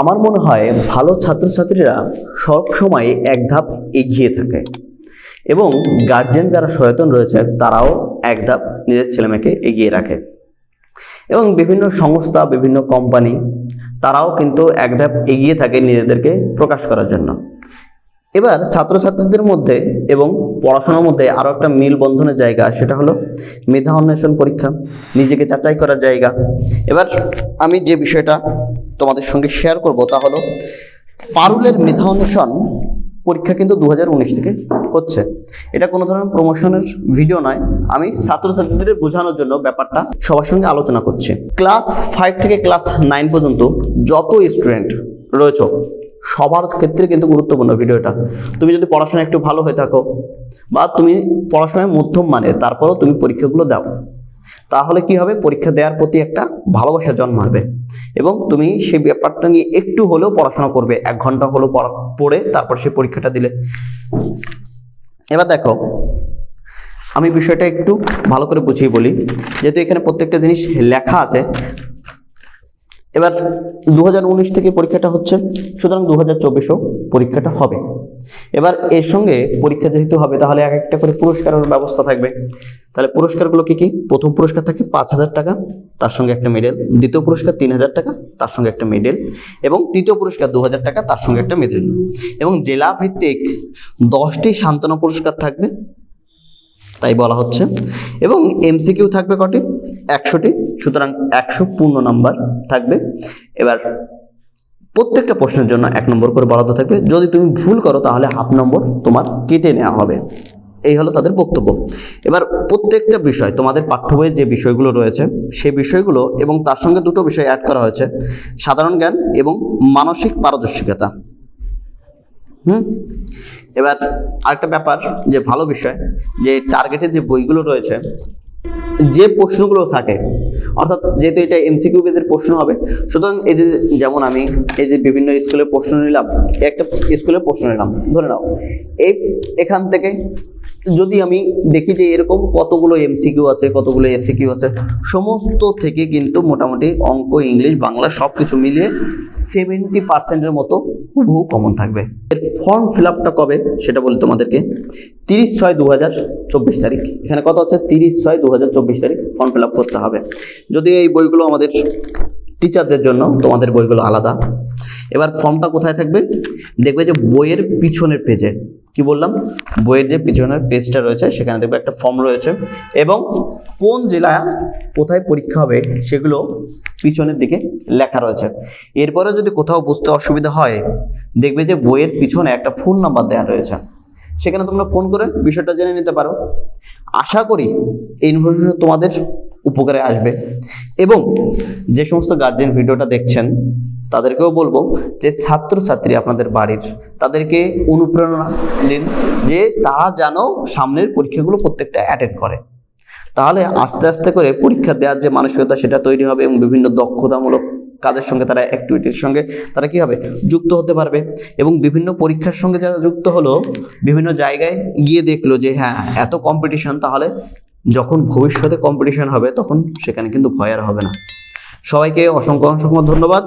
আমার মনে হয় ভালো ছাত্রছাত্রীরা সব সময় এক ধাপ এগিয়ে থাকে। এবং গার্জেন যারা সচেতন রয়েছে, তারাও এক ধাপ নিজের ছেলেমেয়েকে এগিয়ে রাখে। এবং বিভিন্ন সংস্থা, বিভিন্ন কোম্পানি তারাও কিন্তু এক ধাপ এগিয়ে থাকে নিজেদেরকে প্রকাশ করার জন্য। এবার ছাত্রছাত্রীদের মধ্যে এবং পড়াশোনার মধ্যে আরও একটা মিল বন্ধনের জায়গা, সেটা হলো মেধা অন্বেষণ পরীক্ষা। নিজেকে যাচাই করার জায়গা। এবার আমি যে বিষয়টা তোমাদের সঙ্গে শেয়ার করব, তা হলো পারুলের মেধা অন্বেষণ পরীক্ষা কিন্তু দু হাজার উনিশ থেকে হচ্ছে। এটা কোনো ধরনের প্রমোশনের ভিডিও নয়। আমি ছাত্রছাত্রীদের বোঝানোর জন্য ব্যাপারটা সবার সঙ্গে আলোচনা করছি। ক্লাস ফাইভ থেকে ক্লাস নাইন পর্যন্ত যত স্টুডেন্ট রয়েছে, সবার ক্ষেত্রে কিন্তু গুরুত্বপূর্ণ ভিডিওটা তুমি যদি পড়াশোনা একটু ভালো হয়ে থাকো বা তুমি পড়াশোনায় মধ্যম মানে তারপরেও তুমি পরীক্ষাগুলো দাও। তাহলে কি হবে? পরীক্ষা দেওয়ার প্রতি একটা ভালোবাসা জন্মাবে। এবং তুমি সেই ব্যাপারটা নিয়ে একটু হলেও পড়াশোনা করবে। এক ঘণ্টা হলেও পড়া তারপর সেই পরীক্ষাটা দিলে। এবার দেখো, আমি বিষয়টা একটু ভালো করে বুঝিয়ে বলি। যেহেতু এখানে প্রত্যেকটা জিনিস লেখা আছে, এবার দু হাজার উনিশ থেকে পরীক্ষাটা হচ্ছে, সুতরাং দু হাজার পরীক্ষাটা হবে। এবার এর সঙ্গে পরীক্ষা যেহেতু হবে, তাহলে এক একটা করে পুরস্কারের ব্যবস্থা থাকবে। তাহলে পুরস্কারগুলো কি কি? প্রথম পুরস্কার থাকে পাঁচ হাজার টাকা, তার সঙ্গে একটা মেডেল দ্বিতীয় পুরস্কার তিন হাজার টাকা, তার সঙ্গে একটা মেডেল এবং তৃতীয় পুরস্কার দু হাজার টাকা, তার সঙ্গে একটা মেডেল এবং জেলা ভিত্তিক দশটি সান্ত্বনা পুরস্কার থাকবে, তাই বলা হচ্ছে। এবং এমসিকিউ থাকবে কটি? একশোটি। সুতরাং একশো পূর্ণ নাম্বার থাকবে। এবার প্রত্যেকটা প্রশ্নের জন্য এক নম্বর করে বরাদ্দ থাকবে। যদি তুমি ভুল করো, তাহলে হাফ নম্বর তোমার কেটে নেওয়া হবে। এই হলো তাদের বক্তব্য। এবার প্রত্যেকটা বিষয়, তোমাদের পাঠ্য বইয়ের যে বিষয়গুলো রয়েছে সেই বিষয়গুলো এবং তার সঙ্গে দুটো বিষয় অ্যাড করা হয়েছে, সাধারণ জ্ঞান এবং মানসিক পারদর্শিকতা। হুম? এবার আরেকটা ব্যাপার, যে ভালো বিষয়, যে টার্গেটের যে বইগুলো রয়েছে, যে প্রশ্নগুলো থাকে অর্থাৎ যেহেতু এটা এমসিকিউ বেদের প্রশ্ন হবে, সুতরাং এই যে যেমন আমি এই যে বিভিন্ন স্কুলের প্রশ্ন নিলাম একটা স্কুলের প্রশ্ন নিলাম, ধরে নাও, এই এখান থেকে যদি আমি দেখি যে এরকম কতগুলো এমসিকিউ আছে, কতগুলো এসিকিউ আছে, সমস্ত থেকে কিন্তু মোটামুটি অঙ্ক, ইংলিশ, বাংলা সব কিছু মিলিয়ে সেভেন্টি পার্সেন্টের মতো হুবহু কমন থাকবে। এর ফর্ম ফিল আপটা কবে সেটা বলি তোমাদেরকে। তিরিশ ছয় দু হাজার চব্বিশ তারিখ। এখানে কত আছে? তিরিশ ছয় দু হাজার চব্বিশ তারিখ ফর্ম ফিল আপ করতে হবে। যদি এই বইগুলো আমাদের টিচারদের জন্য, তোমাদের বইগুলো আলাদা। এবার ফর্মটা কোথায় থাকবে? দেখবে যে বইয়ের পিছনের পেজে কি বললাম? বইয়ের যে পিছনের পেজটা রয়েছে, সেখানে দেখবে একটা ফর্ম রয়েছে এবং কোন জেলা কোথায় পরীক্ষা হবে সেগুলো পিছনের দিকে লেখা রয়েছে। এরপরে যদি কোথাও বুঝতে অসুবিধা হয়, দেখবে যে বইয়ের পিছনে একটা ফোন নাম্বার দেওয়া রয়েছে। সেখানে তোমরা ফোন করে বিষয়টা জেনে নিতে পারো। আশা করি এই ইনফরমেশন তোমাদের উপকারে আসবে। এবং যে সমস্ত গার্জেন ভিডিওটা দেখছেন তাদেরকেও বলব যে ছাত্রছাত্রী আপনাদের বাড়ির তাদেরকে অনুপ্রেরণা দিন যে তারা যেন সামনের পরীক্ষাগুলো প্রত্যেকটা অ্যাটেন্ড করে। তাহলে আস্তে আস্তে করে পরীক্ষা দেওয়ার যে মানসিকতা সেটা তৈরি হবে এবং বিভিন্ন দক্ষতামূলক কাজের সঙ্গে তারা অ্যাক্টিভিটির সঙ্গে তারা কি হবে? যুক্ত হতে পারবে এবং বিভিন্ন পরীক্ষার সঙ্গে যারা যুক্ত হলো, বিভিন্ন জায়গায় গিয়ে দেখল যে হ্যাঁ এত কম্পিটিশন তাহলে যখন ভবিষ্যতে কম্পিটিশন হবে তখন সেখানে কিন্তু ভয় আর হবে না। সবাইকে অসংখ্য অসংখ্য ধন্যবাদ।